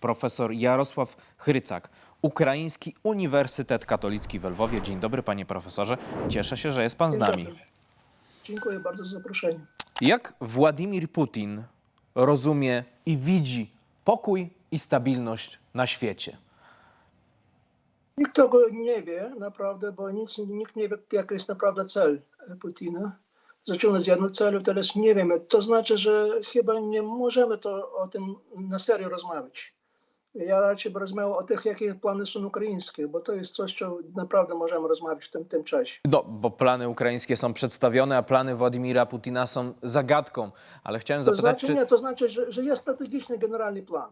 profesor Jarosław Chrycak, Ukraiński Uniwersytet Katolicki w Lwowie. Dzień dobry, panie profesorze. Cieszę się, że jest pan z nami. Dziękuję bardzo za zaproszenie. Jak Władimir Putin rozumie i widzi pokój i stabilność na świecie? Nikt tego nie wie naprawdę, bo nic, nikt nie wie, jaki jest naprawdę cel Putina. Zaczął z jednego celu, teraz nie wiemy. To znaczy, że chyba nie możemy to o tym na serio rozmawiać. Ja raczej bym rozmawiał o tych, jakie plany są ukraińskie, bo to jest coś, co naprawdę możemy rozmawiać w tym, tym czasie. No, bo plany ukraińskie są przedstawione, a plany Władimira Putina są zagadką. Ale chciałem To zapytać, znaczy, czy... nie, to znaczy, że, że jest strategiczny generalny plan.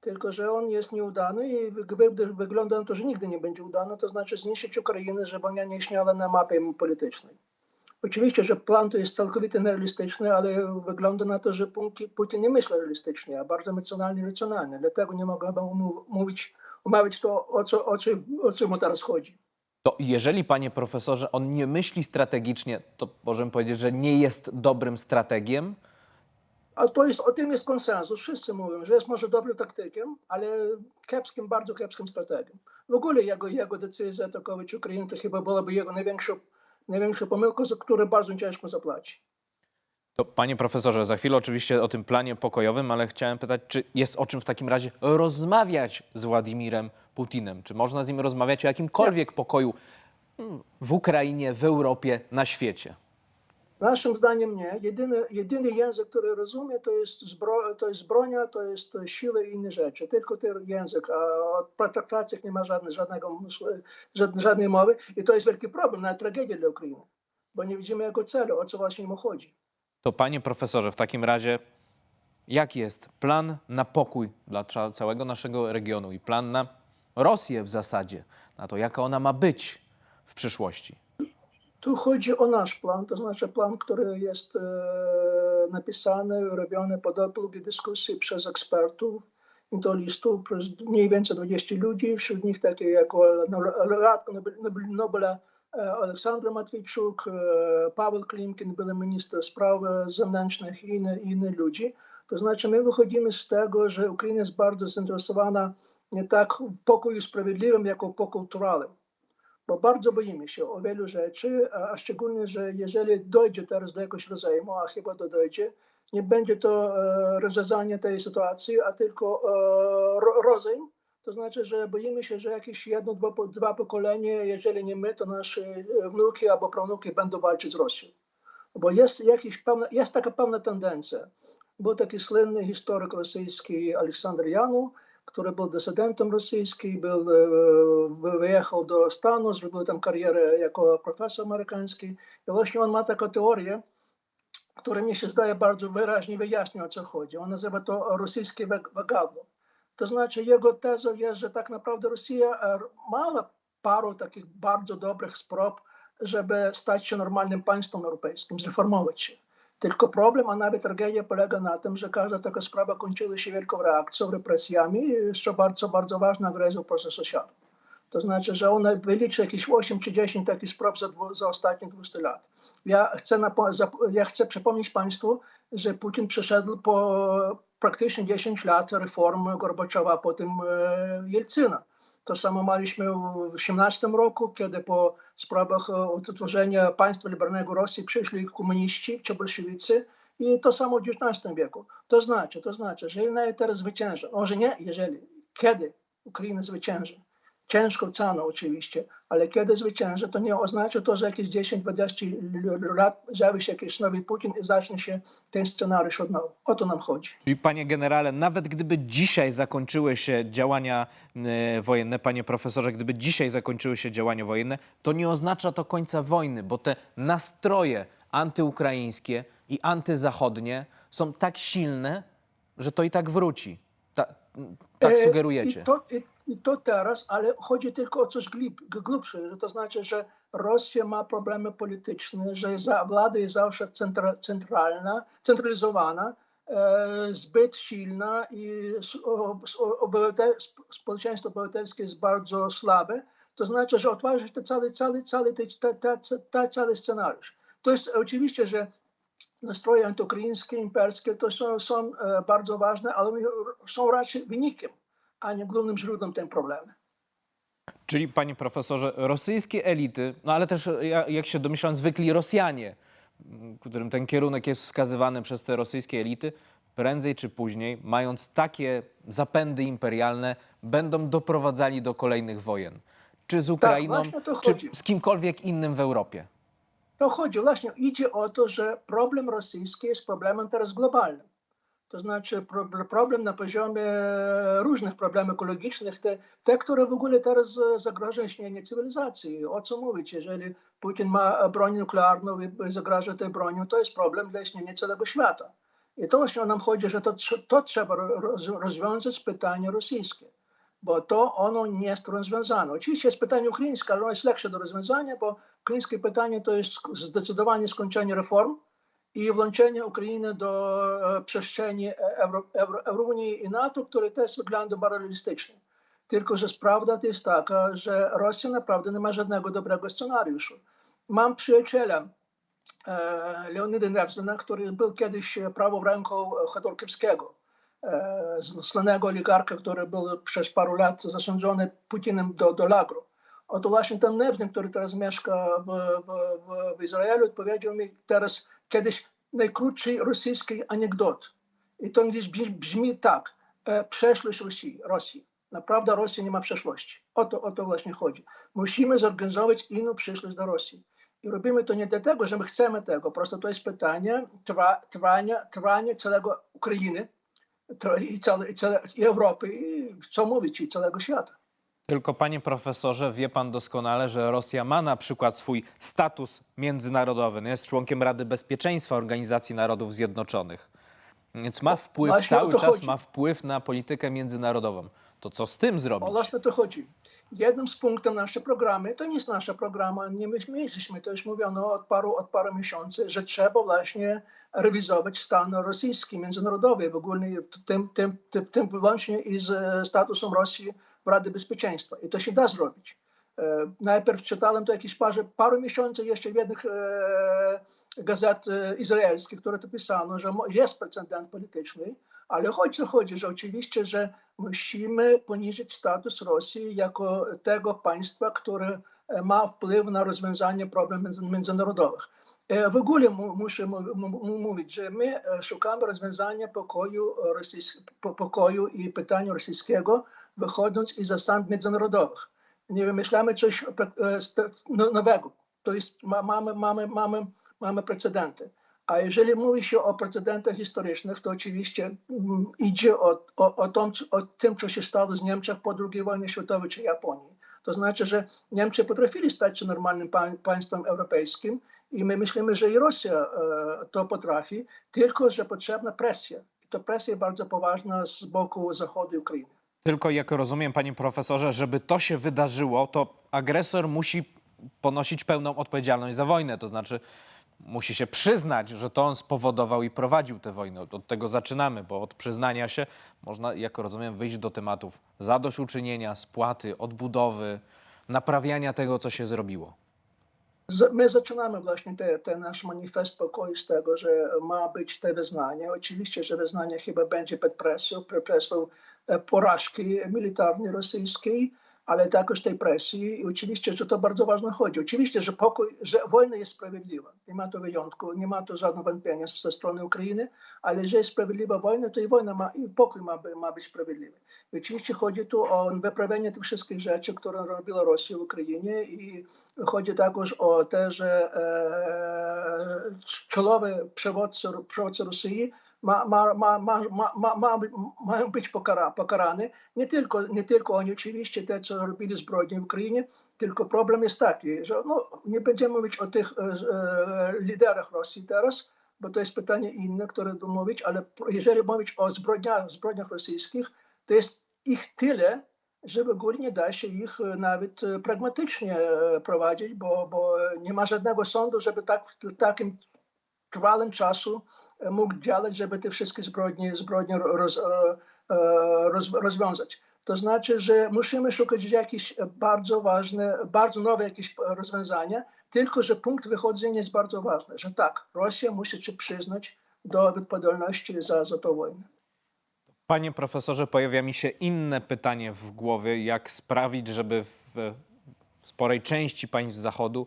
Tylko, że on jest nieudany i wy- wygląda na to, że nigdy nie będzie udany, to znaczy zniszczyć Ukrainę, żeby ona nie istniała na mapie politycznej. Oczywiście, że plan to jest całkowicie nierealistyczny, ale wygląda na to, że Putin- Putin nie myśli realistycznie, a bardzo emocjonalnie racjonalnie. Dlatego nie mu- mówić, omawiać to, o co, o, co, o co mu teraz chodzi. To jeżeli, panie profesorze, on nie myśli strategicznie, to możemy powiedzieć, że nie jest dobrym strategiem? A to jest, o tym jest konsensus. Wszyscy mówią, że jest może dobrym taktykiem, ale kiepskim, bardzo kiepskim strategiem. W ogóle jego, jego decyzja atakować Ukrainę to chyba byłaby jego największą, największą pomyłką, za którą bardzo ciężko zapłaci. To, panie profesorze, za chwilę oczywiście o tym planie pokojowym, ale chciałem pytać, czy jest o czym w takim razie rozmawiać z Władimirem Putinem? Czy można z nim rozmawiać o jakimkolwiek pokoju w Ukrainie, w Europie, na świecie? Naszym zdaniem nie. Jedyny, jedyny język, który rozumie, to jest, zbro, to jest bronia, to jest siły i inne rzeczy. Tylko ten język. A o pretraktacjach nie ma żadnej, żadnego, żadnej, mowy. I to jest wielki problem, nawet tragedia dla Ukrainy. Bo nie widzimy jego celu, o co właśnie mu chodzi. To, panie profesorze, w takim razie, jaki jest plan na pokój dla całego naszego regionu i plan na Rosję w zasadzie, na to, jaka ona ma być w przyszłości? Tu chodzi o nasz plan, to znaczy plan, który jest e, napisany, robiony po długiej dyskusji przez ekspertów, intelistów, przez mniej więcej 20 ludzi, wśród nich takie jak laureatka Nobela e, Aleksandra Matwiejczuk, e, Paweł Klimkin, były minister spraw zewnętrznych i inne, inne ludzi. To znaczy my wychodzimy z tego, że Ukraina jest bardzo zainteresowana nie tak w pokoju sprawiedliwym, jak w pokoju bo bardzo boimy się o wielu rzeczy, a szczególnie, że jeżeli dojdzie teraz do jakiegoś rozejmu, a chyba to dojdzie, nie będzie to e, rozwiązanie tej sytuacji, a tylko e, ro, rozejm. To znaczy, że boimy się, że jakieś jedno, dwa, dwa pokolenie, jeżeli nie my, to nasze wnuki albo prawnuki będą walczyć z Rosją. Bo jest, jakiś pewna, jest taka pewna tendencja. Był taki słynny historyk rosyjski Aleksander Janu, który był dysydentem rosyjskim, był, e, wyjechał do Stanów, zrobił tam karierę jako profesor amerykański. I właśnie on ma taką teorię, która mi się zdaje bardzo wyraźnie wyjaśnia o co chodzi. On nazywa to rosyjskie wag- wagadło. To znaczy jego tezą jest, że tak naprawdę Rosja e, mała paru takich bardzo dobrych sprób, żeby stać się normalnym państwem europejskim, zreformować się. Tylko problem, a nawet tragedia polega na tym, że każda taka sprawa kończyła się wielką reakcją, represjami co bardzo, bardzo ważne, agresją proces sąsiadów. To znaczy, że ona wyliczy jakieś 8 czy 10 takich sprób za, za ostatnie 200 lat. Ja chcę, ja chcę przypomnieć Państwu, że Putin przeszedł po praktycznie 10 lat reform Gorbaczowa, a potem e, Jelcyna. To samo mieliśmy w 18 roku, kiedy po sprawach e, utworzenia państwa liberalnego Rosji przyszli komuniści czy bolszewicy i to samo w XIX wieku. To znaczy, to znaczy, że jeżeli nawet teraz zwycięży, może nie jeżeli, kiedy Ukraina zwycięży, ciężką ceną oczywiście, ale kiedy zwycięży, to nie oznacza to, że jakieś 10-20 lat zjawi się jakiś nowy Putin i zacznie się ten scenariusz od nowa. O to nam chodzi. Czyli panie generale, nawet gdyby dzisiaj zakończyły się działania e, wojenne, panie profesorze, gdyby dzisiaj zakończyły się działania wojenne, to nie oznacza to końca wojny, bo te nastroje antyukraińskie i antyzachodnie są tak silne, że to i tak wróci. Ta, tak E, sugerujecie. I to, i, I to teraz, ale chodzi tylko o coś że to znaczy, że Rosja ma problemy polityczne, że za, władza jest zawsze centra, centralna, centralizowana, e, zbyt silna i obywatel, sp- społeczeństwo obywatelskie jest bardzo słabe. To znaczy, że otwarza się ten cały, cały, cały, ten cały scenariusz. To jest oczywiście, że nastroje antyukraińskie, imperskie to są, są e, bardzo ważne, ale są raczej wynikiem, a nie głównym źródłem tych problemów. Czyli, panie profesorze, rosyjskie elity, no ale też, ja- jak się domyślam, zwykli Rosjanie, którym ten kierunek jest wskazywany przez te rosyjskie elity, prędzej czy później, mając takie zapędy imperialne, będą doprowadzali do kolejnych wojen. Czy z Ukrainą, właśnie o to czy z kimkolwiek innym w Europie. To chodzi, właśnie idzie o to, że problem rosyjski jest problemem teraz globalnym. To znaczy pro- problem na poziomie różnych problemów ekologicznych, te, te które w ogóle teraz e, zagrażają istnieniu cywilizacji. O co mówić? Jeżeli Putin ma broń nuklearną i zagraża tej bronią, to jest problem dla istnienia całego świata. I to właśnie nam chodzi, że to, to trzeba ro- roz, rozwiązać pytanie rosyjskie, bo to ono nie jest rozwiązane. Oczywiście jest pytanie ukraińskie, ale ono jest lepsze do rozwiązania, bo ukraińskie pytanie to jest zdecydowanie skończenie reform i włączenie Ukrainy do e, przestrzeni Euro, Euro, i NATO, które też wygląda bardzo realistycznie. Tylko, że prawda jest taka, że Rosja naprawdę nie ma żadnego dobrego scenariuszu. Mam przyjaciela, e, Leonidy Nevzina, który był kiedyś prawą ręką Chodorkowskiego, e, znanego oligarcha, który był przez paru lat zasądzony Putinem do, do lagru. Oto ten Nevzin, który teraz mieszka w, w, w, Izraelu, powiedział mi teraz kiedyś najkrótszy rosyjski anegdot. I to gdzieś brzmi, tak. E, przeszłość Rosji, Rosji. Naprawdę Rosja nie ma przeszłości. O to, właśnie chodzi. Musimy zorganizować inną przyszłość dla Rosji. I robimy to nie dlatego, że my chcemy tego. Prosto to jest pytanie trwa, trwania, trwania całego Ukrainy i, całe, i, i Europy, i co mówić, i całego świata. Tylko, panie profesorze, wie pan doskonale, że Rosja ma na przykład swój status międzynarodowy. No Jest członkiem Rady Bezpieczeństwa Organizacji Narodów Zjednoczonych. Więc ma wpływ, właśnie o cały czas chodzi. ma wpływ na politykę międzynarodową. To co z tym O zrobić? właśnie to chodzi. Jednym z punktów naszej programy, to nie jest nasza programa, nie myśleliśmy, to już mówiono od paru, od paru miesięcy, że trzeba właśnie rewizować stan rosyjski, międzynarodowy, w ogóle w tym, tym, tym, tym wyłącznie i z statusem Rosji Radzie Bezpieczeństwa. I to się da zrobić. E, Najpierw czytałem to jakieś parze, paru miesięcy jeszcze w jednych e, gazet e, izraelskich, które to pisano, że jest precedent polityczny, ale chodzi o chodzi, że oczywiście, że musimy poniżyć status Rosji jako tego państwa, które ma wpływ na rozwiązanie problemów między- międzynarodowych. E, W ogóle mu- muszę mu- mu- mówić, że my e, szukamy rozwiązania pokoju, pokoju i pytania rosyjskiego, wychodząc iz zasad międzynarodowych. Nie wymyślamy coś e, no- nowego. To jest, ma- mamy, mamy, mamy, mamy precedenty. A jeżeli mówi się o precedentach historycznych, to oczywiście mm, idzie o, o, tym, co się stało z Niemczech po II wojnie światowej czy Japonii. To znaczy, że Niemcy potrafili stać się normalnym pa, państwem europejskim i my myślimy, że i Rosja e, to potrafi, tylko że potrzebna presja. I to presja bardzo poważna z boku Zachodu Ukrainy. Tylko, jak rozumiem, panie profesorze, żeby to się wydarzyło, to agresor musi ponosić pełną odpowiedzialność za wojnę. To znaczy, musi się przyznać, że to on spowodował i prowadził tę wojnę. Od tego zaczynamy, bo od przyznania się można, jak rozumiem, wyjść do tematów zadośćuczynienia, spłaty, odbudowy, naprawiania tego, co się zrobiło. My zaczynamy właśnie te, ten nasz manifest pokoju z tego, że ma być te wyznanie. Oczywiście, że wyznanie chyba będzie pod presją, pod presją e, porażki militarnej rosyjskiej, ale także tej presji. I oczywiście, że to bardzo ważne chodzi. Oczywiście, że pokój, że wojna jest sprawiedliwa. Nie ma tu wyjątku, nie ma tu żadnego wątpienia ze strony Ukrainy, ale że jest sprawiedliwa wojna, to i wojna ma, i pokój ma, ma być sprawiedliwy. I oczywiście chodzi tu o wyprawienie tych wszystkich rzeczy, które robiła Rosja w Ukrainie i Chodzi także o to, że e, czołowy Rosji ma, ma, ma, ma, ma, ma, ma, mają być pokara, pokarane. Nie tylko, nie tylko oni oczywiście, te, co robili zbrodnie w Ukrainie, tylko problem jest taki, że no, nie będziemy mówić o tych e, e, liderach Rosji teraz, bo to jest pytanie inne, które tu mówić, ale jeżeli mówić o zbrodniach, zbrodniach rosyjskich, to jest ich tyle, że w ogóle nie da się ich e, nawet e, pragmatycznie prowadzić, bo, bo nie ma żadnego sądu, żeby tak w takim trwałym czasu mógł działać, żeby te wszystkie zbrodnie, zbrodnie roz, e, roz, rozwiązać. To znaczy, że musimy szukać jakieś bardzo ważne, bardzo nowe jakieś rozwiązania, tylko że punkt wychodzenia jest bardzo ważny, że tak, Rosja musi się przyznać do odpowiedzialności za, za tę wojnę. Panie profesorze, pojawia mi się inne pytanie w głowie, jak sprawić, żeby w, w sporej części państw Zachodu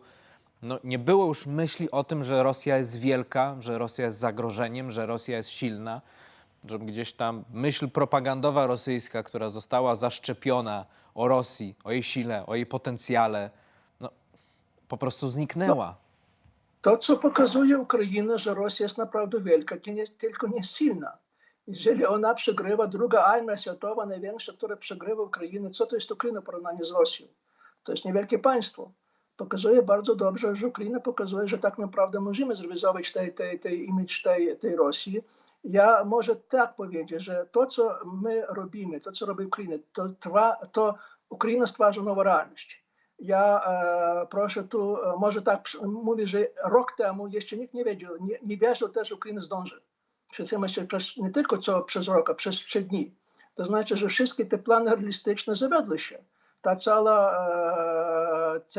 no, nie było już myśli o tym, że Rosja jest wielka, że Rosja jest zagrożeniem, że Rosja jest silna, żeby gdzieś tam myśl propagandowa rosyjska, która została zaszczepiona o Rosji, o jej sile, o jej potencjale, no, po prostu zniknęła. To, co pokazuje Ukraina, że Rosja jest naprawdę wielka, nie jest tylko nie silna. Jeżeli ona przegrywa, druga armia światowa, największa, która przegrywa Ukrainę, co to jest Ukraina w porównaniu z Rosją? To jest niewielkie państwo. Pokazuje bardzo dobrze, że Ukraina pokazuje, że tak naprawdę możemy zrealizować tej, tej, tej image tej, tej Rosji. Ja może tak powiedzieć, że to, co my robimy, to, co robi Ukraina, to, trwa, to Ukraina stwarza nową realność. Ja e, proszę tu, e, może tak mówię, że rok temu jeszcze nikt nie wiedział, nie, nie wierzył też, że Ukraina zdąży. Przytrzymaj się przez, nie tylko co przez rok, a przez trzy dni. To znaczy, że wszystkie te plany realistyczne zawiodły się. Ta cała, e,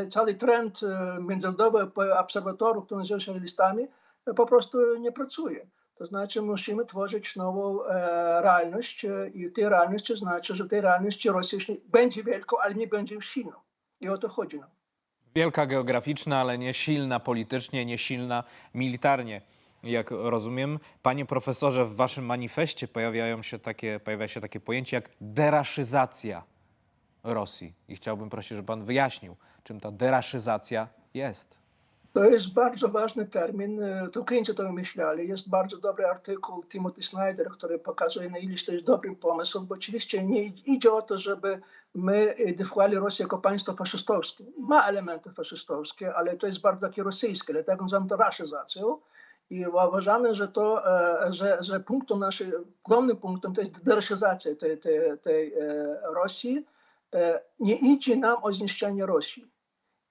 cały trend e, międzynarodowy obserwatorów, który nazywa się realistami, e, po prostu nie pracuje. To znaczy musimy tworzyć nową e, realność i tej realności znaczy, że tej realności Rosja będzie wielką, ale nie będzie silną. I o to chodzi nam. Wielka geograficzna, ale nie silna politycznie, nie silna militarnie. Jak rozumiem, panie profesorze, w waszym manifestie pojawiają się takie, pojawia jak deraszyzacja Rosji. I chciałbym prosić, żeby pan wyjaśnił, czym ta deraszyzacja jest. To jest bardzo ważny termin. e, To Ukraińcy to wymyślali. Jest bardzo dobry artykuł Timothy Snyder, który pokazuje, na ile to jest dobrym pomysłem, bo oczywiście nie idzie o to, żeby my identyfikowali Rosję jako państwo faszystowskie. Ma elementy faszystowskie, ale to jest bardzo takie rosyjskie, dlatego nazywam to raszyzacją. I uważamy, że to, e, że, że punktem naszym, głównym punktem to jest deraszyzacja tej, tej, tej e, Rosji. Nie idzie nam o zniszczenie Rosji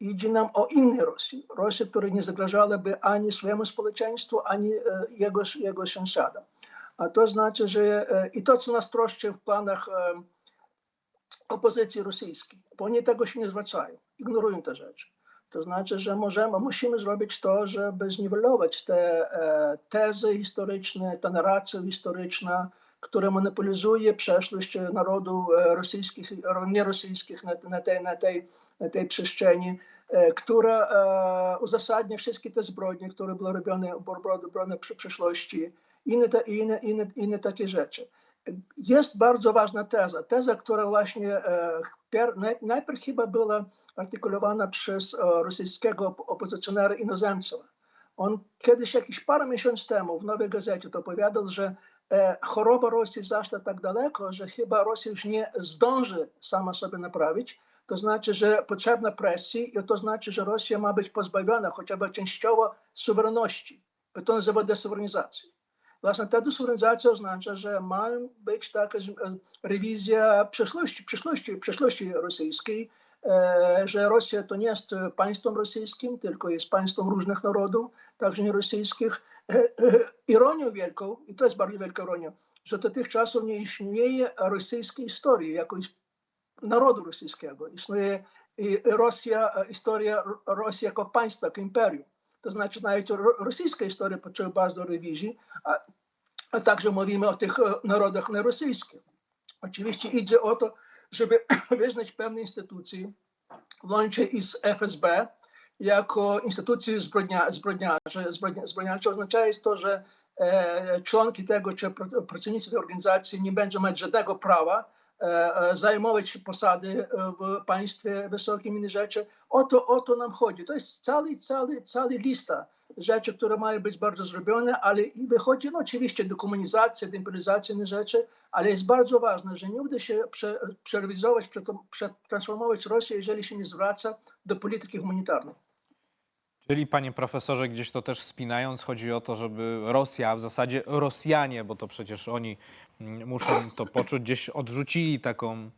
idzie nam o innej Rosji. Rosji, która nie zagrażałaby ani swojemu społeczeństwu, ani e, jego, jego sąsiadom. A to znaczy, że e, i to, co nas troszczy w planach e, opozycji rosyjskiej, bo oni tego się nie zwracają, ignorują te rzeczy. To znaczy, że możemy, musimy zrobić to, żeby zniwelować te tezy historyczne, ta narracja historyczna, która monopolizuje przeszłość narodu e, rosyjskich, nierosyjskich na, na, tej, na, tej, na tej przestrzeni, e, która e, uzasadnia wszystkie te zbrodnie, które były robione, robione przy przeszłości, inne, inne, inne, inne takie rzeczy. Jest bardzo ważna teza, teza, która właśnie pier, naj, najpierw chyba była artykulowana przez rosyjskiego op- opozycjonera Inozemcowa. On kiedyś, jakieś parę miesięcy temu w Nowej Gazecie to opowiadał, że choroba Rosji zaszła tak daleko, że chyba Rosja już nie zdąży sama sobie naprawić. To znaczy, że potrzebna presja i to znaczy, że Rosja ma być pozbawiona chociaż częściowo suwerenności. To nazywa desuwerenizacją. Właśnie ta desuwerenizacja oznacza, że ma być taka e, rewizja przeszłości, przyszłości, przyszłości rosyjskiej, e, że Rosja to nie jest e, państwem rosyjskim, tylko jest państwem różnych narodów, także nie rosyjskich. E, e, wielką, i to jest bardzo wielka ironia, że do tych czasów nie istnieje rosyjskiej historii, jakoś narodu rosyjskiego. Istnieje Rosja, e, historia Rosji jako państwa, jako imperium. To znaczy nawet ro- rosyjska historia potrzebuje bardzo rewizji, a, a także mówimy o tych e, narodach nierosyjskich. Oczywiście idzie o to, żeby wyznać pewne instytucje, łącznie i z FSB, jako instytucje zbrodnia, zbrodniarze. Zbrodnia, zbrodniarcze oznacza jest to, że e, członki tego czy pr- pracownicy tej organizacji nie będą mieć żadnego prawa e, e, zajmować posady w państwie wysokim inne rzeczy. O to, o to nam chodzi. To jest cały, cały, cały lista rzeczy, które mają być bardzo zrobione, ale i wychodzi no, oczywiście dekomunizacja, deimperializacja inne rzeczy, ale jest bardzo ważne, że nie uda się prze, przerewizować, przetransformować Rosję, jeżeli się nie zwraca do polityki humanitarnej. Czyli, panie profesorze, gdzieś to też spinając, chodzi o to, żeby Rosja, a w zasadzie Rosjanie, bo to przecież oni mm, muszą to poczuć, gdzieś odrzucili taką,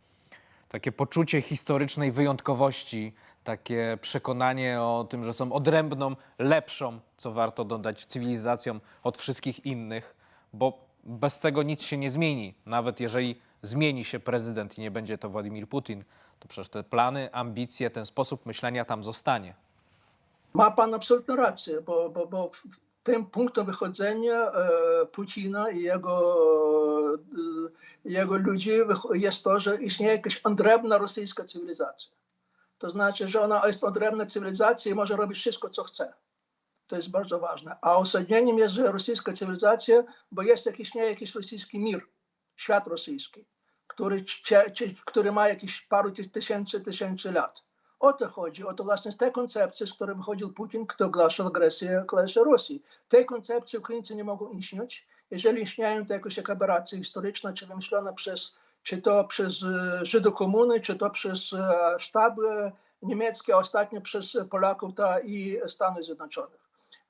takie poczucie historycznej wyjątkowości, takie przekonanie o tym, że są odrębną, lepszą, co warto dodać, cywilizacją od wszystkich innych, bo bez tego nic się nie zmieni. Nawet jeżeli zmieni się prezydent i nie będzie to Władimir Putin, to przecież te plany, ambicje, ten sposób myślenia tam zostanie. Ma pan absolutną rację, bo, bo, bo tym punktem wychodzenia e, Putina i jego, e, jego ludzi jest to, że istnieje jakaś odrębna rosyjska cywilizacja. To znaczy, że ona jest odrębna cywilizacja i może robić wszystko, co chce. To jest bardzo ważne. A uzasadnieniem jest, że rosyjska cywilizacja, bo jest jakiś, istnieje jakiś rosyjski mir, świat rosyjski, który, który ma jakieś paru ty- tysięcy, tysięcy lat. O to chodzi, o to właśnie z tej koncepcji, z której wychodził Putin, kto ogłaszał agresję, agresję Rosji. Tej koncepcji Ukraińcy nie mogą istnieć. Jeżeli istnieją, to jakoś jak aberracja historyczna, czy wymyślona przez, czy to przez e, Żydów komuny, czy to przez e, sztaby niemieckie, a ostatnio przez Polaków ta, i Stanów Zjednoczonych.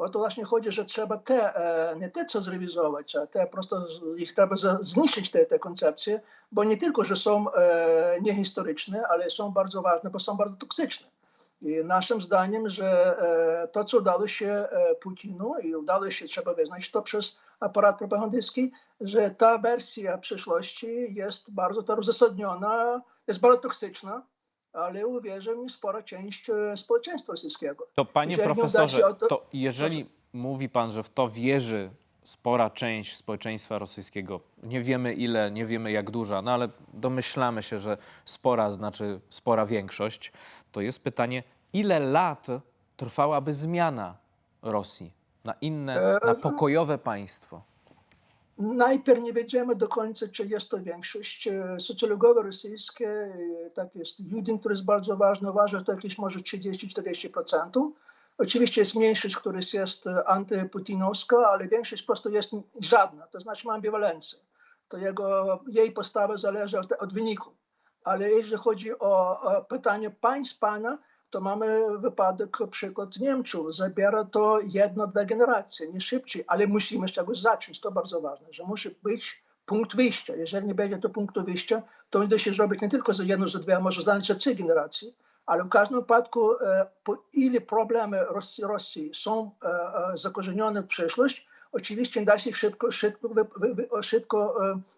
O to właśnie chodzi, że trzeba te, e, nie te co zrewizować, a te prosto ich trzeba zniszczyć te, te koncepcje, bo nie tylko, że są e, niehistoryczne, ale są bardzo ważne, bo są bardzo toksyczne. I naszym zdaniem, że e, to, co udało się Putinu i udało się, trzeba wyznać to przez aparat propagandystski, że ta wersja przyszłości jest bardzo uzasadniona, jest bardzo toksyczna, ale uwierzę mi spora część e, społeczeństwa rosyjskiego. To panie Jeżeli profesorze, to- to jeżeli mówi pan, że w to wierzy spora część społeczeństwa rosyjskiego, nie wiemy ile, nie wiemy jak duża, no ale domyślamy się, że spora znaczy spora większość, to jest pytanie, ile lat trwałaby zmiana Rosji na inne, na pokojowe państwo? Najpierw nie wiedziemy do końca, czy jest to większość. E, Socjologowie rosyjskie, e, tak jest Judin, który jest bardzo ważny, uważa, że to jakieś może 30-40%. Oczywiście jest mniejszość, która jest antyputinowska, ale większość po prostu jest żadna, to znaczy ma ambiwalencję. To jego, jej postawa zależy od, od wyniku. Ale jeżeli chodzi o, o pytanie państw pana, to mamy wypadek, przykład Niemczech. Zabiera to jedno, dwie generacje, nie szybciej, ale musimy z czegoś zacząć. To bardzo ważne, że musi być punkt wyjścia. Jeżeli nie będzie to punktu wyjścia, to będzie się zrobić nie tylko za jedno, za dwie, a może za trzy generacje. Ale w każdym wypadku, e, ile problemy Rosji, Rosji są e, e, zakorzenione w przeszłość, oczywiście da się szybko, szybko, szybko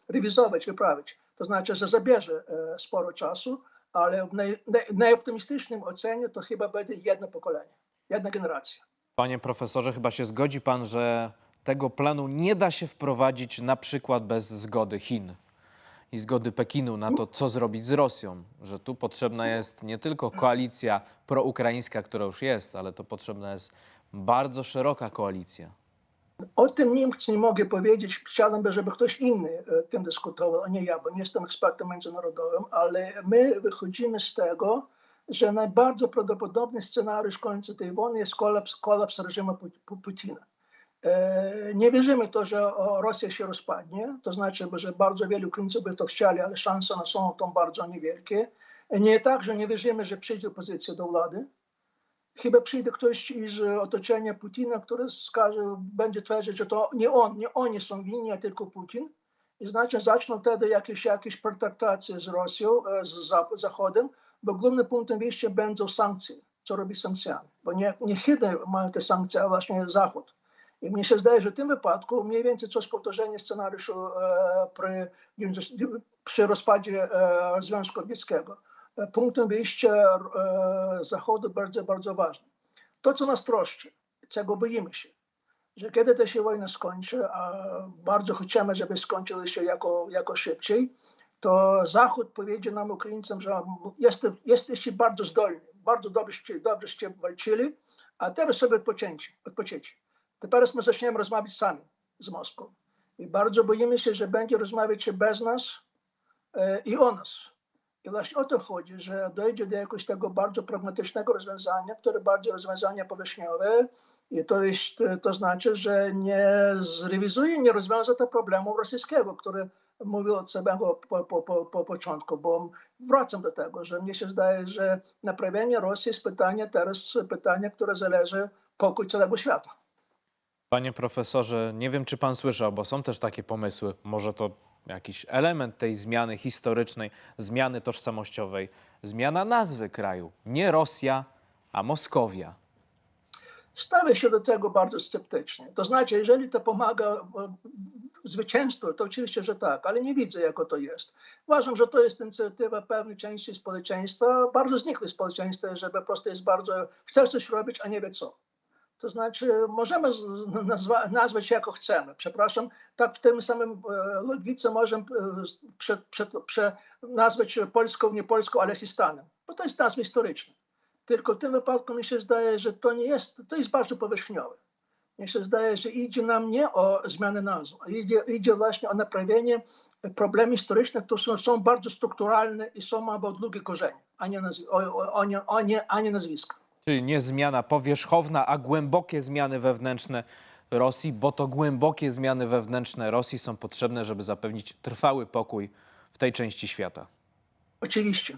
rewizować, wyprawić. To znaczy, że zabierze sporo czasu, ale w naj, naj, najoptymistycznym ocenie to chyba będzie jedno pokolenie, jedna generacja. Panie profesorze, chyba się zgodzi pan, że tego planu nie da się wprowadzić na przykład bez zgody Chin i zgody Pekinu na to, co zrobić z Rosją. Że tu potrzebna jest nie tylko koalicja proukraińska, która już jest, ale to potrzebna jest bardzo szeroka koalicja. O tym Niemcy nie mogę powiedzieć. Chciałbym, żeby ktoś inny e, tym dyskutował, a nie ja, bo nie jestem ekspertem międzynarodowym, ale my wychodzimy z tego, że najbardziej prawdopodobny scenariusz końca tej wojny jest kolaps, kolaps reżimu Pu- Pu- Putina. E, Nie wierzymy to, że Rosja się rozpadnie, to znaczy, że bardzo wielu Ukraińców by to chcieli, ale szanse na są to bardzo niewielkie. Nie tak, że nie wierzymy, że przyjdzie opozycja do władzy, chyba przyjdzie ktoś z otoczenia Putina, który skaże, będzie twierdzić, że to nie on, nie oni są winni, a tylko Putin. I znaczy zaczną wtedy jakieś, jakieś pertraktacje z Rosją, e, z Zachodem, bo głównym punktem wyjścia będą sankcje. Co robi sankcjami? Bo nie, nie Chiny mają te sankcje, a właśnie Zachód. I mnie się zdaje, że w tym wypadku mniej więcej coś powtórzenie scenariuszu e, przy, przy rozpadzie e, Związku Radzieckiego. Punktem wyjścia e, Zachodu bardzo, bardzo ważny. To, co nas troszczy, czego boimy się, że kiedy ta się wojna skończy, a bardzo chcemy, żeby skończyła się jako, jako szybciej, to Zachód powiedzie nam, Ukraińcom, że jeste, jesteście bardzo zdolni, bardzo dobrze, dobrzeście walczyli, a teraz sobie odpoczęcie, odpoczęcie. Teraz my zaczniemy rozmawiać sami z Moskwą. I bardzo boimy się, że będzie rozmawiać bez nas e, i o nas. I właśnie o to chodzi, że dojdzie do jakiegoś tego bardzo pragmatycznego rozwiązania, które bardziej rozwiązania powierzchniowe, i to, jest, to znaczy, że nie zrewizuje, nie rozwiąże to problemu rosyjskiego, który mówił od samego po, po, po, po początku, bo wracam do tego, że mnie się zdaje, że naprawienie Rosji jest pytanie teraz pytanie, które zależy pokój całego świata. Panie profesorze, nie wiem, czy pan słyszał, bo są też takie pomysły, może to jakiś element tej zmiany historycznej, zmiany tożsamościowej, zmiana nazwy kraju. Nie Rosja, a Moskowia. Stawię się do tego bardzo sceptycznie. To znaczy, jeżeli to pomaga e, zwycięstwu, to oczywiście, że tak, ale nie widzę, jak to jest. Uważam, że to jest inicjatywa pewnej części społeczeństwa, bardzo znikłej społeczeństwa, że po prostu jest bardzo, chce coś robić, a nie wie co. To znaczy, możemy nazwa, nazwać jako chcemy. Przepraszam, tak w tym samym e, logice możemy e, prze, prze, prze, nazwać Polską, nie Polską, ale Histanem, bo to jest nazwa historyczna. Tylko w tym wypadku mi się zdaje, że to nie jest, to jest bardzo powierzchniowe. Mi się zdaje, że idzie nam nie o zmianę nazw, a idzie, idzie właśnie o naprawienie problemów historycznych, które są, są bardzo strukturalne i są mają długie korzenie, a nie, nazw, o, o, o, o, nie, a nie nazwiska. Czyli nie zmiana powierzchowna, a głębokie zmiany wewnętrzne Rosji, bo to głębokie zmiany wewnętrzne Rosji są potrzebne, żeby zapewnić trwały pokój w tej części świata. Oczywiście.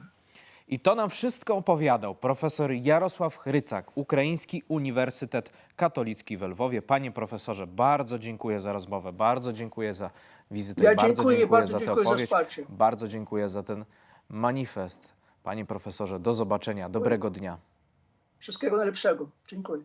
I to nam wszystko opowiadał profesor Jarosław Chrycak, Ukraiński Uniwersytet Katolicki w Lwowie. Panie profesorze, bardzo dziękuję za rozmowę, bardzo dziękuję za wizytę, Ja bardzo dziękuję, dziękuję bardzo za dziękuję za opowieść, wsparcie. bardzo dziękuję za ten manifest. Panie profesorze, do zobaczenia, dobrego dnia. Wszystkiego najlepszego. Dziękuję.